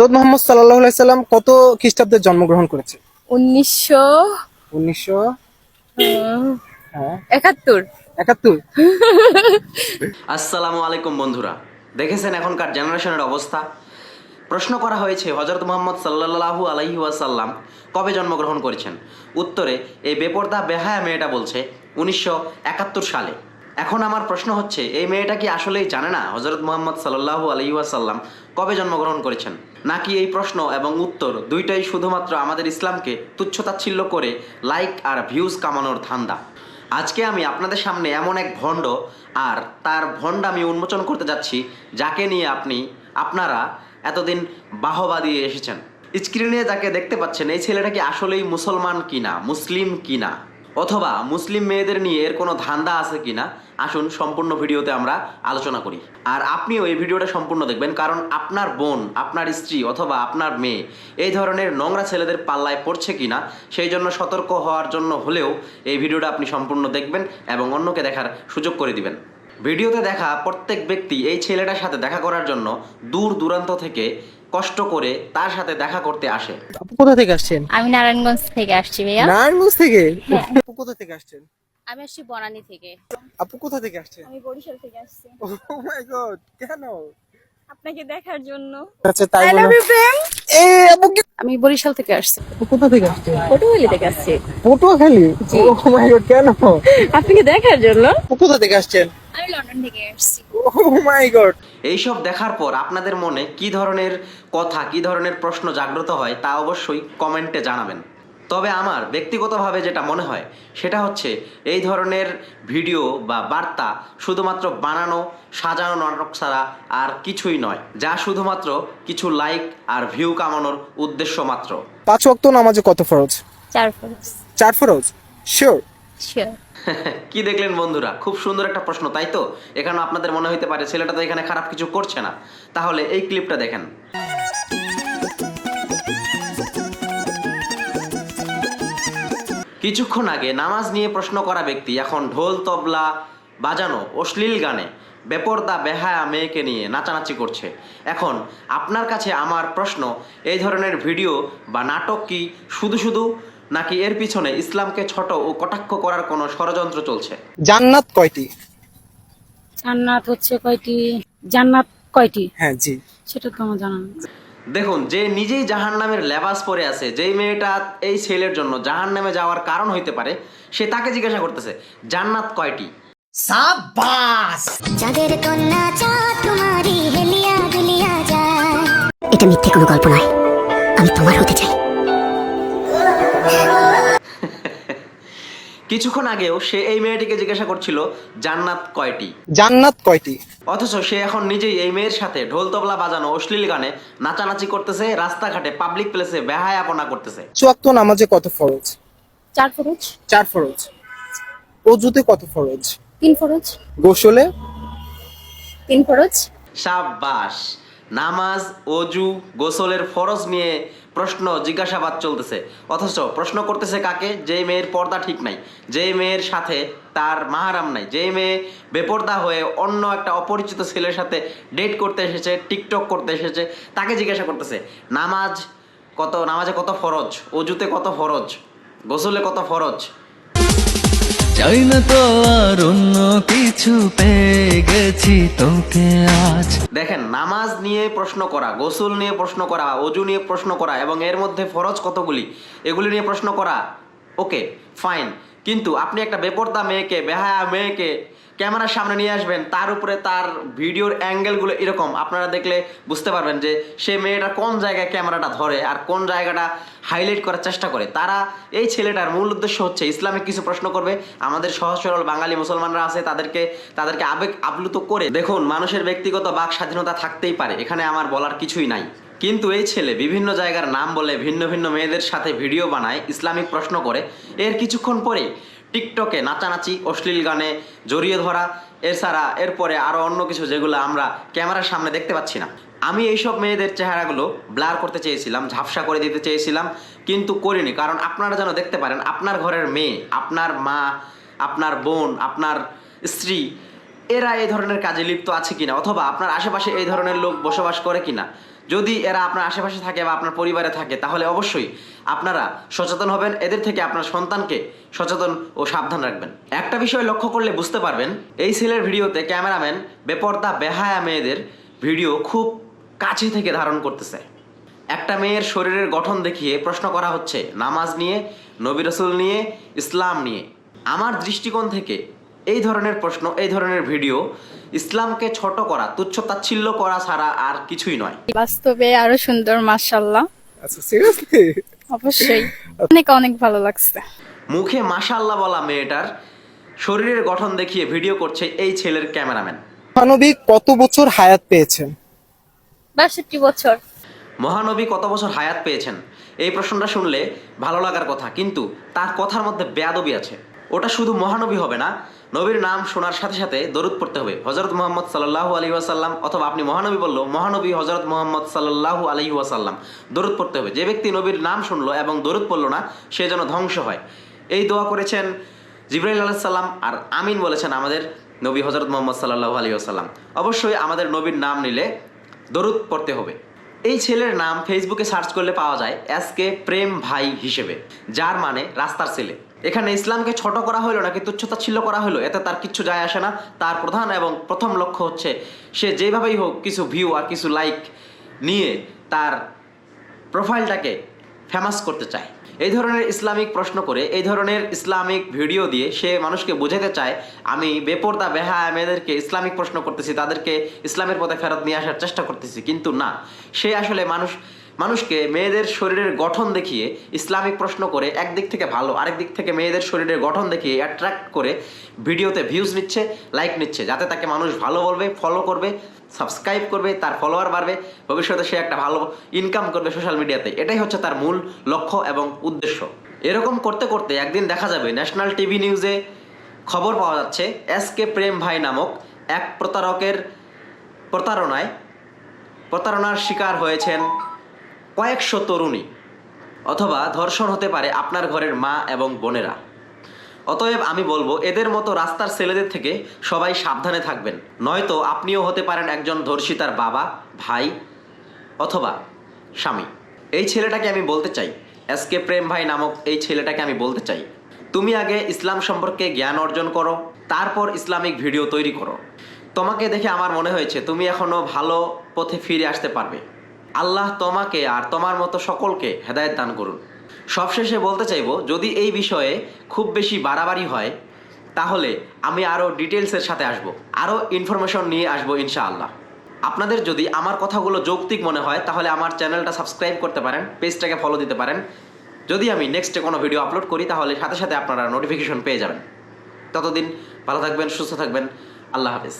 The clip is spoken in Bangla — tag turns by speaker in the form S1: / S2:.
S1: হজরত মোহাম্মদ সাল্লাহ সাল্লাম কত খ্রিস্টাব্দে জন্মগ্রহণ করেছে?
S2: উনিশশো
S1: উনিশশো হ্যাঁ।
S2: একাত্তর।
S1: একাত্তর?
S3: আসসালামু আলাইকুম বন্ধুরা। দেখেছেন এখনকার জেনারেশনের অবস্থা? প্রশ্ন করা হয়েছে হজরত মোহাম্মদ সাল্লাল্লাহু আলাইহি ওয়াসাল্লাম কবে জন্মগ্রহণ করেছেন? উত্তরে এই বেপর্দা বেহায়া মেয়েটা বলছে উনিশশো একাত্তর সালে। এখন আমার প্রশ্ন হচ্ছে, এই মেয়েটা কি আসলেই জানে না হজরত মোহাম্মদ সাল্লাল্লাহু আলাইহি ওয়াসাল্লাম কবে জন্মগ্রহণ করেছেন? নাকি এই প্রশ্ন এবং উত্তর দুইটাই শুধুমাত্র আমাদের ইসলামকে তুচ্ছতাচ্ছিল্য করে লাইক আর ভিউজ কামানোর ধান্দা। আজকে আমি আপনাদের সামনে এমন এক ভণ্ড আর তার ভণ্ড আমি উন্মোচন করতে যাচ্ছি, যাকে নিয়ে আপনি, আপনারা এতদিন বাহবা দিয়ে এসেছেন। স্ক্রিনে যাকে দেখতে পাচ্ছেন, এই ছেলেটা কি আসলেই মুসলমান কিনা, মুসলিম কিনা? অথবা মুসলিম মেয়েদের নিয়ে এর কোনো ধান্দা আছে কিনা? আসুন সম্পূর্ণ ভিডিওতে আমরা আলোচনা করি। আর আপনিও এই ভিডিওটা সম্পূর্ণ দেখবেন, কারণ আপনার বোন, আপনার স্ত্রী অথবা আপনার মেয়ে এই ধরনের নোংরা ছেলেদের পাল্লায় পড়ছে কি না সেই জন্য সতর্ক হওয়ার জন্য হলেও এই ভিডিওটা আপনি সম্পূর্ণ দেখবেন এবং অন্যকে দেখার সুযোগ করে দিবেন। ভিডিওতে দেখা প্রত্যেক ব্যক্তি এই ছেলেটার সাথে দেখা করার জন্য দূর দূরান্ত থেকে কষ্ট করে তার সাথে দেখা করতে আসে।
S1: আপু কোথা থেকে আসছেন?
S2: আমি নারায়ণগঞ্জ থেকে আসছি ভাইয়া।
S1: নারায়ণগঞ্জ থেকে?
S2: হ্যাঁ।
S1: আপু কোথা থেকে আসছেন?
S2: আমি আসছি বনানী থেকে।
S1: আপু কোথা থেকে আসছেন?
S2: আমি বরিশাল থেকে আসছি।
S1: ও মাই গড কেন?
S2: আপনাকে দেখার জন্য।
S1: আচ্ছা তাই বলো। এ আপু
S2: আমি বরিশাল থেকে আসছি।
S1: আপু কোথা থেকে আসছেন?
S2: পটুয়ালি থেকে আসছি।
S1: পটুয়াখালী? ও মাই গড কেন?
S2: আপনাকে দেখার জন্য।
S1: আপু কোথা থেকে আসছেন?
S2: আমি লন্ডন থেকে
S1: ও মাই গড
S3: এইসব দেখার পর আপনাদের মনে কি ধরনের কথা কি ধরনের প্রশ্ন জাগ্রত হয় তা অবশ্যই কমেন্টে জানাবেন। তবে আমার ব্যক্তিগতভাবে যেটা মনে হয় সেটা হচ্ছে এই ধরনের ভিডিও বা বার্তা শুধুমাত্র বানানো সাজানো নাটক ছাড়া আর কিছুই নয় যা শুধুমাত্র কিছু লাইক আর ভিউ কামানোর উদ্দেশ্য মাত্র।
S1: পাঁচ ওয়াক্ত নামাজে কত ফরজ?
S2: চার ফরজ।
S1: চার ফরজ? শিওর
S3: কি দেখলেন বন্ধুরা? খুব সুন্দর একটা প্রশ্ন, তাই তো? এখানে আপনাদের মনে হইতে পারে, ছেলেটা তো এখানে খারাপ কিছু করছে না। তাহলে এই ক্লিপটা দেখেন। কিছুক্ষণ আগে নামাজ নিয়ে প্রশ্ন করা ব্যক্তি, এখন ঢোল, তবলা বাজানো অশ্লীল গানে বেপরদা, বেহায়া মেয়েকে নিয়ে নাচানাচি করছে। এখন আপনার কাছে আমার প্রশ্ন, এই ধরনের ভিডিও বা নাটক কি শুধু শুধু নাকি এর পিছনে ইসলামকে ছোট ও কটাক্ষ করার কোনো ষড়যন্ত্র চলছে?
S1: জান্নাত কয়টি?
S4: জান্নাত হচ্ছে কয়টি? জান্নাত কয়টি?
S1: হ্যাঁ জি।
S4: সেটা তো আমার জানা।
S3: দেখুন যে নিজেই জাহান নামের লেবাস পরে আছে যেই মেয়েটা এই ছেলের জন্য জাহান নামে যাওয়ার কারণ হইতে পারে সে তাকে জিজ্ঞাসা করতেছে জান্নাত কয়টি?
S5: চাঁদের কন্যা চাঁদ তোমারি হেলিয়া দুলিয়া যায়।
S6: এটা মিথ্যে কোনো গল্প নয়। আমি তোমার হতে চাই।
S3: কিছুক্ষণ আগেও সে এই মেয়েটিকে জিজ্ঞাসা করছিল জান্নাত কয়টি?
S1: জান্নাত কয়টি?
S3: অথচ সে এখন নিজেই এই মেয়ের সাথে ঢোল তবলা বাজানো অশ্লীল গানে নাচানাচি করতেছে রাস্তাঘাটে পাবলিক প্লেসে বেহায়াপনা করতেছে।
S1: নামাজে কত ফরজ?
S4: চার ফরজ।
S1: চার ফরজ। অজুতে কত ফরজ?
S4: তিন ফরজ।
S1: গোসলে?
S4: তিন ফরজ।
S3: সাব্বাস। নামাজ অজু গোসলের ফরজ নিয়ে প্রশ্ন জিজ্ঞাসাবাদ চলতেছে। অথচ প্রশ্ন করতেছে কাকে? যে মেয়ের পর্দা ঠিক নাই। যে মেয়ের সাথে তার মাহারাম নাই। যে মেয়ে বেপর্দা হয়ে অন্য একটা অপরিচিত ছেলের সাথে ডেট করতে এসেছে টিকটক করতে এসেছে, তাকে জিজ্ঞাসা করতেছে, নামাজ কত? নামাজে কত ফরজ? অজুতে কত ফরজ? গোসলে কত ফরজ?
S7: চাই না তো আর অন্য কিছু পেয়ে গেছি তোকে আজ।
S3: দেখেন, নামাজ নিয়ে প্রশ্ন করা, গোসল নিয়ে প্রশ্ন করা, অজু নিয়ে প্রশ্ন করা, এবং এর মধ্যে ফরজ কতগুলি, এগুলি নিয়ে প্রশ্ন করা, ওকে, ফাইন। কিন্তু আপনি একটা বেপর্দা মেয়েকে, বেহায়া মেয়েকে ক্যামেরার সামনে নিয়ে আসবেন, তার উপরে তার ভিডিওর অ্যাঙ্গেলগুলো এরকম। আপনারা দেখলে বুঝতে পারবেন যে সে মেয়েটা কোন জায়গায় ক্যামেরাটা ধরে আর কোন জায়গাটা হাইলাইট করার চেষ্টা করে। তারা এই ছেলেটার মূল উদ্দেশ্য হচ্ছে ইসলামিক কিছু প্রশ্ন করবে। আমাদের সহজ সরল বাঙালি মুসলমানরা আছে, তাদেরকে তাদেরকে আবেগ আপ্লুত করে। দেখুন, মানুষের ব্যক্তিগত বাক স্বাধীনতা থাকতেই পারে, এখানে আমার বলার কিছুই নাই। কিন্তু এই ছেলে বিভিন্ন জায়গার নাম বলে ভিন্ন ভিন্ন মেয়েদের সাথে ভিডিও বানায় ইসলামিক প্রশ্ন করে। এর কিছুক্ষণ পরে টিকটকে নাচানাচি, অশ্লীল গানে জড়িয়ে ধরা, এছাড়া এরপরে আরও অন্য কিছু যেগুলো আমরা ক্যামেরার সামনে দেখতে পাচ্ছি না। আমি এইসব মেয়েদের চেহারাগুলো ব্লার করতে চেয়েছিলাম, ঝাপসা করে দিতে চেয়েছিলাম, কিন্তু করিনি। কারণ আপনারা যেন দেখতে পারেন, আপনার ঘরের মেয়ে, আপনার মা, আপনার বোন, আপনার স্ত্রী, এরা এই ধরনের কাজে লিপ্ত আছে কিনা, অথবা আপনার আশেপাশে এই ধরনের লোক বসবাস করে কিনা। যদি এরা আপনার আশেপাশে থাকে বা আপনার পরিবারে থাকে, তাহলে অবশ্যই আপনারা সচেতন হবেন। এদের থেকে আপনার সন্তানকে সচেতন ও সাবধান রাখবেন। একটা বিষয় লক্ষ্য করলে বুঝতে পারবেন, এই সেলের ভিডিওতে ক্যামেরাম্যান বেপর্দা বেহায়া মেয়েদের ভিডিও খুব কাছে থেকে ধারণ করতেছে। একটা মেয়ের শরীরের গঠন দেখিয়ে প্রশ্ন করা হচ্ছে, নামাজ নিয়ে, নবী রসুল নিয়ে, ইসলাম নিয়ে? আমার দৃষ্টিকোণ থেকে এই ধরনের প্রশ্ন এই ধরনের ভিডিও ইসলামকে ছোট করা তুচ্ছ তাচ্ছিল্য করা ছাড়া আর কিছুই নয়।
S8: বাস্তবে আরও সুন্দর মাশাল্লাহ
S1: আচ্ছা সিরিয়াসলি
S8: অবশ্যই। অনেক অনেক ভালো লাগছে।
S3: মুখে মাশাল্লাহ বলা মেয়েটার শরীরের গঠন দেখিয়ে ভিডিও করছে এই ছেলের ক্যামেরাম্যান।
S1: মহানবী কত বছর হায়াত পেয়েছেন?
S2: বাষট্টি বছর।
S3: মহানবী কত বছর হায়াত পেয়েছেন? এই প্রশ্নটা শুনলে ভালো লাগার কথা কিন্তু তার কথার মধ্যে বেয়াদবি আছে। ওটা শুধু মহানবী হবে না নবীর নাম শোনার সাথে সাথে দরুদ পড়তে হবে। হজরত মোহাম্মদ সাল্লাহু আলী ওয়াসাল্লাম অথবা আপনি মহানবী বলল, মহানবী হজরত মোহাম্মদ সাল্লাহু আলী ওয়াসাল্লাম, দরুদ পড়তে হবে। যে ব্যক্তি নবীর নাম শুনলো এবং দরুদ পড়ল না, সে যেন ধ্বংস হয়। এই দোয়া করেছেন জিব্রাইল আলাহ সাল্লাম আর আমিন বলেছেন আমাদের নবী হজরত মোহাম্মদ সাল্লাহু আলী ওয়াসাল্লাম। অবশ্যই আমাদের নবীর নাম নিলে দরুদ পড়তে হবে। এই ছেলের নাম ফেসবুকে সার্চ করলে পাওয়া যায় এসকে প্রেম ভাই হিসেবে, যার মানে রাস্তার ছেলে। এখানে ইসলামকে ছোট করা হলো নাকি তুচ্ছতা ছিল করা হলো এতে তার কিচ্ছু যায় আসে না। তার প্রধান এবং প্রথম লক্ষ্য হচ্ছে, সে যেভাবেই হোক কিছু ভিউ আর কিছু লাইক নিয়ে তার প্রোফাইলটাকে ফেমাস করতে চায়। এই ধরনের ইসলামিক প্রশ্ন করে, এই ধরনের ইসলামিক ভিডিও দিয়ে সে মানুষকে বোঝাতে চায়, আমি বেপর্দা বেহা মেয়েদেরকে ইসলামিক প্রশ্ন করতেছি, তাদেরকে ইসলামের পথে ফেরত নিয়ে আসার চেষ্টা করতেছি, কিন্তু না। সে আসলে মানুষ মানুষকে মেয়েদের শরীরের গঠন দেখিয়ে ইসলামিক প্রশ্ন করে একদিক থেকে ভালো আরেক দিক থেকে মেয়েদের শরীরের গঠন দেখিয়ে অ্যাট্রাক্ট করে ভিডিওতে ভিউজ নিচ্ছে লাইক নিচ্ছে, যাতে তাকে মানুষ ভালো বলবে ফলো করবে সাবস্ক্রাইব করবে, তার ফলোয়ার বাড়বে, ভবিষ্যতে সে একটা ভালো ইনকাম করবে সোশ্যাল মিডিয়াতে এটাই হচ্ছে তার মূল লক্ষ্য এবং উদ্দেশ্য। এরকম করতে করতে একদিন দেখা যাবে ন্যাশনাল টিভি নিউজে খবর পাওয়া যাচ্ছে এস কে প্রেম ভাই নামক এক প্রতারকের প্রতারণায় প্রতারণার শিকার হয়েছেন কয়েকশো তরুণী অথবা ধর্ষণ হতে পারে আপনার ঘরের মা এবং বোনেরা। অতএব আমি বলব, এদের মতো রাস্তার ছেলেদের থেকে সবাই সাবধানে থাকবেন। নয়তো আপনিও হতে পারেন একজন ধর্ষিতার বাবা, ভাই অথবা স্বামী। এই ছেলেটাকে আমি বলতে চাই, এস কে প্রেম ভাই নামক এই ছেলেটাকে আমি বলতে চাই। তুমি আগে ইসলাম সম্পর্কে জ্ঞান অর্জন করো, তারপর ইসলামিক ভিডিও তৈরি করো। তোমাকে দেখে আমার মনে হয়েছে, তুমি এখনও ভালো পথে ফিরে আসতে পারবে। আল্লাহ তোমাকে আর তোমার মতো সকলকে হেদায়েত দান করুন। সবশেষে বলতে চাইব, যদি এই বিষয়ে খুব বেশি বাড়াবাড়ি হয়, তাহলে আমি আরও ডিটেলসের সাথে আসব। আরও ইনফরমেশন নিয়ে আসব ইনশাআল্লাহ। আপনাদের যদি আমার কথাগুলো যৌক্তিক মনে হয়, তাহলে আমার চ্যানেলটা সাবস্ক্রাইব করতে পারেন পেজটাকে ফলো দিতে পারেন। যদি আমি নেক্সটে কোনো ভিডিও আপলোড করি, তাহলে সাথে সাথে আপনারা নোটিফিকেশন পেয়ে যাবেন। ততদিন ভালো থাকবেন, সুস্থ থাকবেন। আল্লাহ হাফিজ।